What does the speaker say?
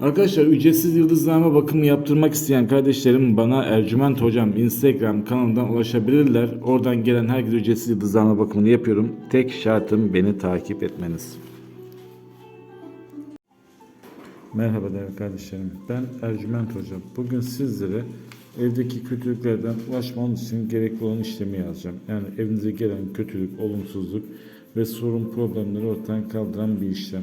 Arkadaşlar ücretsiz yıldızlama bakımı yaptırmak isteyen kardeşlerim bana Ercüment Hocam Instagram kanalından ulaşabilirler. Oradan gelen herkese ücretsiz yıldızlama bakımını yapıyorum. Tek şartım beni takip etmeniz. Merhaba değerli kardeşlerim. Ben Ercüment Hocam. Bugün sizlere evdeki kötülüklerden ulaşmanız için gerekli olan işlemi yazacağım. Yani evinize gelen kötülük, olumsuzluk ve sorun problemleri ortadan kaldıran bir işlem.